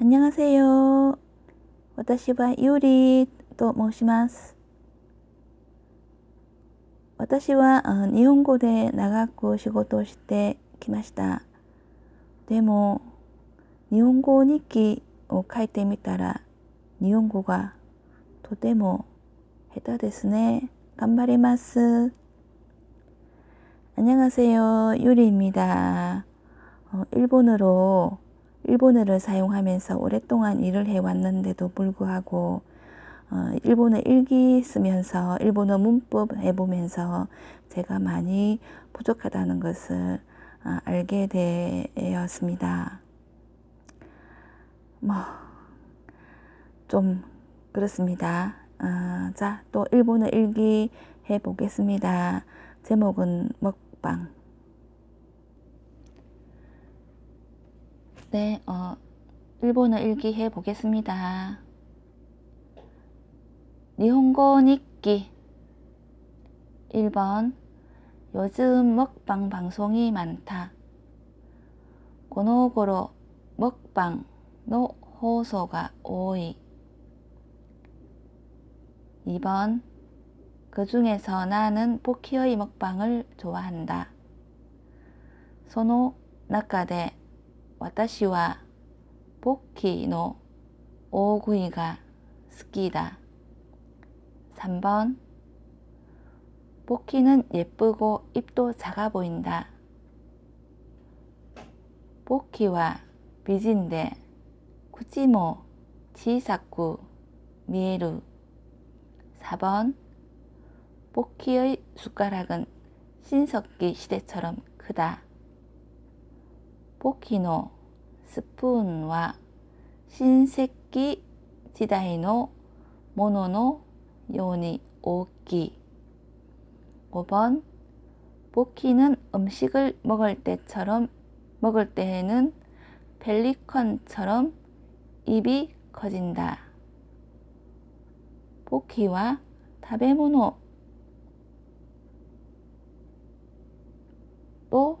안녕하세요. 私はユリと申します。私はあ日本語で長く仕事をしてきました。でも、日本語日記を書いてみたら、日本語がとても下手ですね。頑張ります。 안녕하세요. 유리입니다. 어, 일본어로 일본어를 사용하면서 오랫동안 일을 해왔는데도 불구하고 어, 일본어 일기 쓰면서 일본어 문법 해보면서 제가 많이 부족하다는 것을 어, 알게 되었습니다. 뭐, 좀 그렇습니다. 어, 자, 또 일본어 일기 해보겠습니다. 제목은 먹방. 네, 어, 일본어 일기 해보겠습니다. 니혼고 니끼 1번 요즘 먹방 방송이 많다. この頃 먹방 の放送が多い. 2번 그 중에서 나는 포키의 먹방을 좋아한다. その中で 私はポッキーの大食いが好きだ. 3번 포키는 예쁘고 입도 작아 보인다. 포키와 비진데 쿠치모 치사쿠 미에루 4번 포키의 숟가락은 신석기 시대처럼 크다. 오키 5번 포키는 음식을 먹을 때처럼 먹을 때에는 펠리컨처럼 입이 커진다. 포키와 타베모노 또あ、お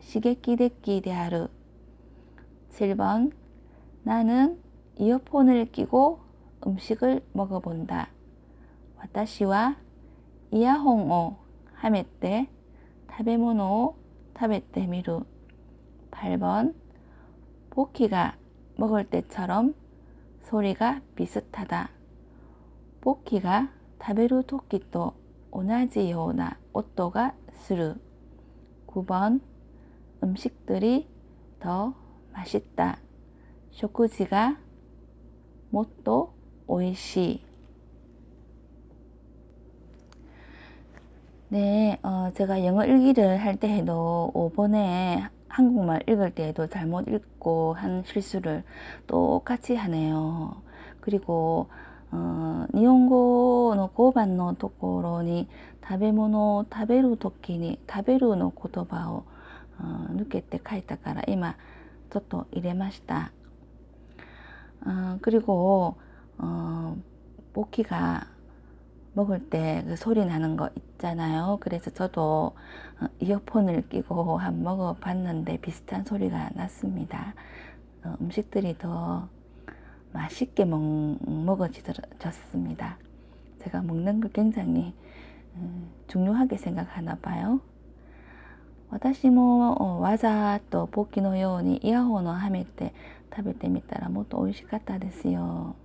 시계끼데끼 데하루 7번 나는 이어폰을 끼고 음식을 먹어본다. 와타시와 이어폰을 하메떼 타베모노 타베떼 미루 8번 보키가 먹을 때처럼 소리가 비슷하다. 보키가 타베루 토끼도 오나지요나 오또가 스루 9번 음식들이 더 맛있다. 食事がもっと美味しい. 네, 어, 제가 영어 일기를 할 때에도 5번에 한국말 읽을 때에도 잘못 읽고 한 실수를 똑같이 하네요. 그리고 어, 日本語の5番のところに食べ物を食べるときに食べるの言葉を、어, 抜けて書いたから今ちょっと入れました。 어, 그리고 어, 모키가 먹을 때 그 소리 나는 거 있잖아요. 그래서 저도 어, 이어폰을 끼고 한 먹어봤는데 비슷한 소리가 났습니다. 어, 음식들이 더 맛있게 먹, 먹어졌습니다. 제가 먹는 걸 굉장히 음, 중요하게 생각하나 봐요. 私もわざとポッキのようにイヤホンをはめて食べてみたらもっと美味しかったですよ。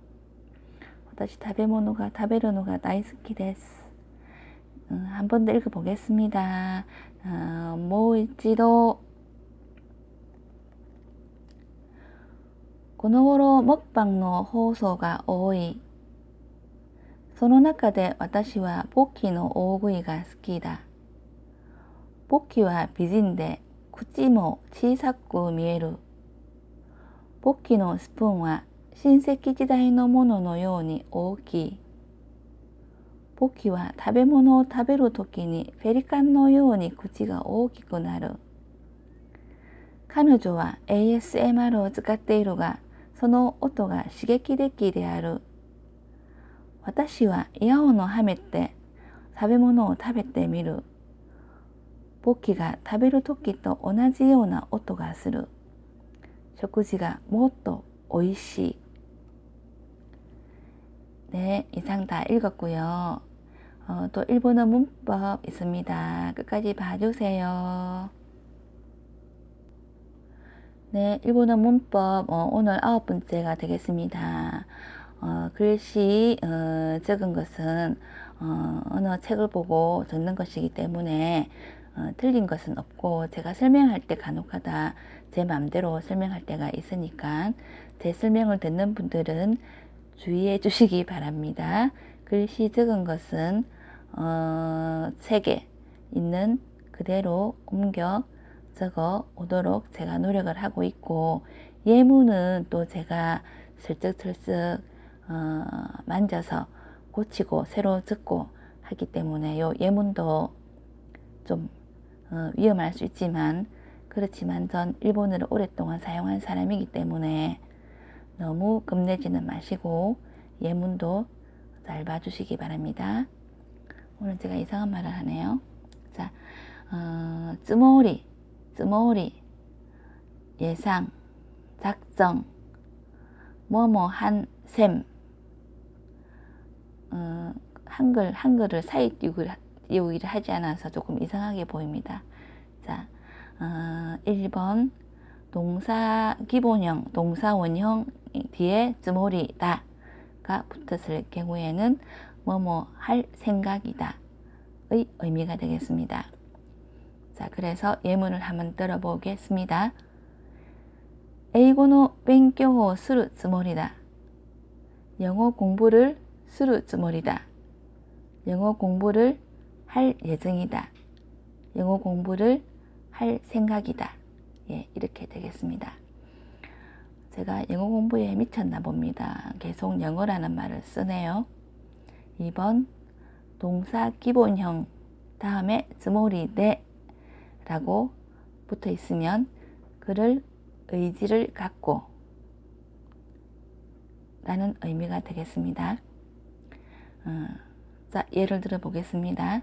私食べ物が食べるのが大好きです。 음, 한 번 더 읽어보겠습니다. 어, もう一度この頃먹방の放送が多い。その中で私はポッキーの大食いが好きだ。 ポッキーは美人で口も小さく見える。ポッキのスプーンは親戚時代のもののように大きい。ポッキは食べ物を食べるときにペリカンのように口が大きくなる。彼女は ASMR を使っているが、その音が刺激的である。私はイヤホンをはめて食べ物を食べてみる。ポッキが食べる時と同じような音がする。食事がもっと美味しい。 네, 이상 다 읽었고요. 어, 또 일본어 문법 있습니다. 끝까지 봐주세요. 네, 일본어 문법 어, 오늘 아홉 번째가 되겠습니다. 어, 글씨 어, 적은 것은 어, 어느 책을 보고 적는 것이기 때문에 어, 틀린 것은 없고 제가 설명할 때 간혹하다 제 마음대로 설명할 때가 있으니까 제 설명을 듣는 분들은 주의해 주시기 바랍니다. 글씨 적은 것은 어, 책에 있는 그대로 옮겨 적어 오도록 제가 노력을 하고 있고 예문은 또 제가 슬쩍슬쩍 어, 만져서 고치고 새로 적고 하기 때문에 요 예문도 좀 어, 위험할 수 있지만 그렇지만 전 일본어를 오랫동안 사용한 사람이기 때문에 너무 겁내지는 마시고 예문도 잘 봐주시기 바랍니다. 오늘 제가 이상한 말을 하네요. 자, 어, 쯔모리, 쯔모리, 예상, 작정, 뭐뭐한 셈, 어, 한글, 한글을 사이 띄우기 를 하지 않아서 조금 이상하게 보입니다. 자, 어, 1번 동사 기본형, 동사 원형 뒤에 쯔모리다가 붙었을 경우에는 뭐뭐 할 생각이다 의 의미가 되겠습니다. 자, 그래서 예문을 한번 들어보겠습니다. 쯔모리다. 영어 공부를 쯔모리다. 영어 공부를 할 예정이다. 영어 공부를 할 생각이다. 예, 이렇게 되겠습니다. 제가 영어 공부에 미쳤나 봅니다. 계속 영어라는 말을 쓰네요. 2번 동사 기본형 다음에 즈모리데 라고 붙어 있으면 그를 의지를 갖고 라는 의미가 되겠습니다. 어, 자, 예를 들어 보겠습니다.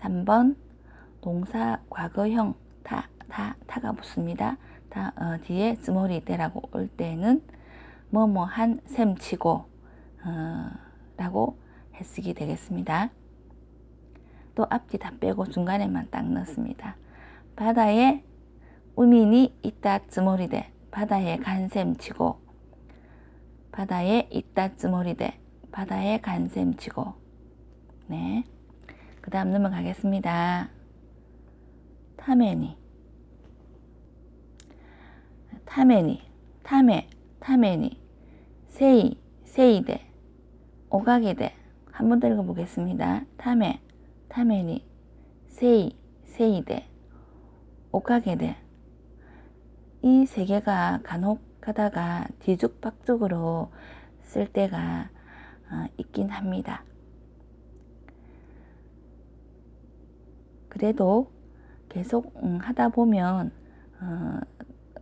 3번 동사 과거형 타, 타, 타가 붙습니다. 다, 어, 뒤에 즈모리대라고 올 때는 뭐뭐한 셈치고 어, 라고 해석이 되겠습니다. 또 앞뒤 다 빼고 중간에만 딱 넣습니다. 바다에 우민이 있다 즈모리대 바다에 간셈치고 바다에 있다 즈모리대 바다에 간셈치고 네. 그 다음 넘어가겠습니다. 타메니 타메니 타메 타메니 세이 세이데 오가게데 한번 더 읽어보겠습니다. 타메 타메니 세이 세이데 오가게데 이 세 개가 간혹 가다가 뒤죽박죽으로 쓸 때가 어, 있긴 합니다. 그래도 계속 음, 하다 보면 어,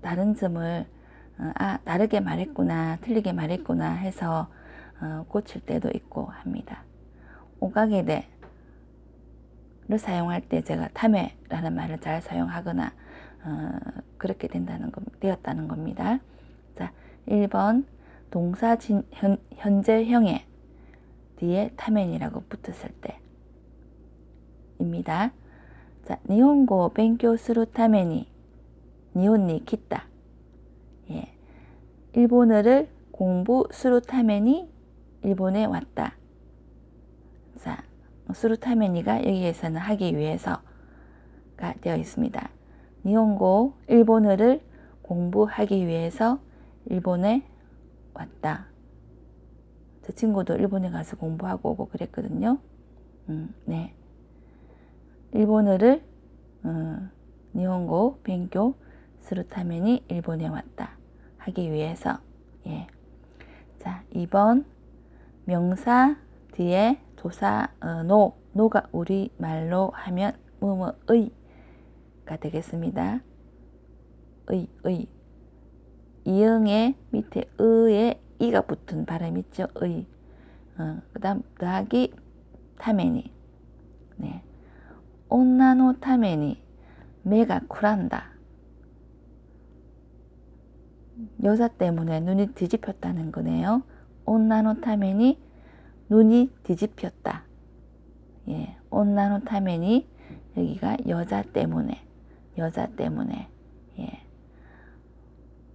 다른 점을 어, 아 다르게 말했구나 틀리게 말했구나 해서 어, 고칠 때도 있고 합니다. 오가게데를 사용할 때 제가 타메라는 말을 잘 사용하거나 어, 그렇게 된다는 것, 되었다는 겁니다. 자, 1번 동사 진, 현, 현재형에 뒤에 타면이라고 붙었을 때입니다. 자, 니혼고 勉強するために日本に来た 일본어를 공부するために 일본에 왔다. 자, するために가 여기에서는 하기 위해서가 되어 있습니다. 일본어 일본어를 공부하기 위해서 일본에 왔다. 제 친구도 일본에 가서 공부하고 오고 그랬거든요. 음, 네. 일본어를 어, 니혼고 뱅교 스루타메니 일본에 왔다 하기 위해서 예. 자, 2번 명사 뒤에 조사 어, 노 노가 우리 말로 하면 뭐뭐의가 되겠습니다. 의, 의. 이응의 밑에 의에 이가 붙은 발음 있죠. 의. 어, 다음 더하기 타메니. 네. 女のために目がくらんだ. 여자 때문에 눈이 뒤집혔다는 거네요. 女のために 눈이 뒤집혔다. 예, 女のために 여기가 여자 때문에 여자 때문에 예.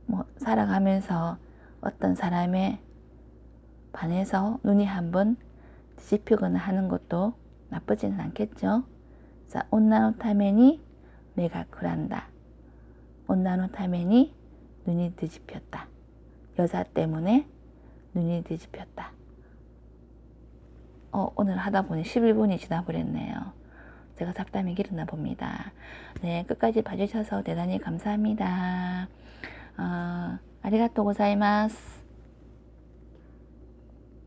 뭐 살아가면서 어떤 사람에 반해서 눈이 한번 뒤집히거나 하는 것도 나쁘지는 않겠죠. 자, 女のために目がくらんだ. 女のために 눈이 뒤집혔다. 여자 때문에 눈이 뒤집혔다. 어, 오늘 하다 보니 11분이 지나버렸네요. 제가 잡담이 길었나 봅니다. 네, 끝까지 봐주셔서 대단히 감사합니다. 어, 아리가또 고자이마스.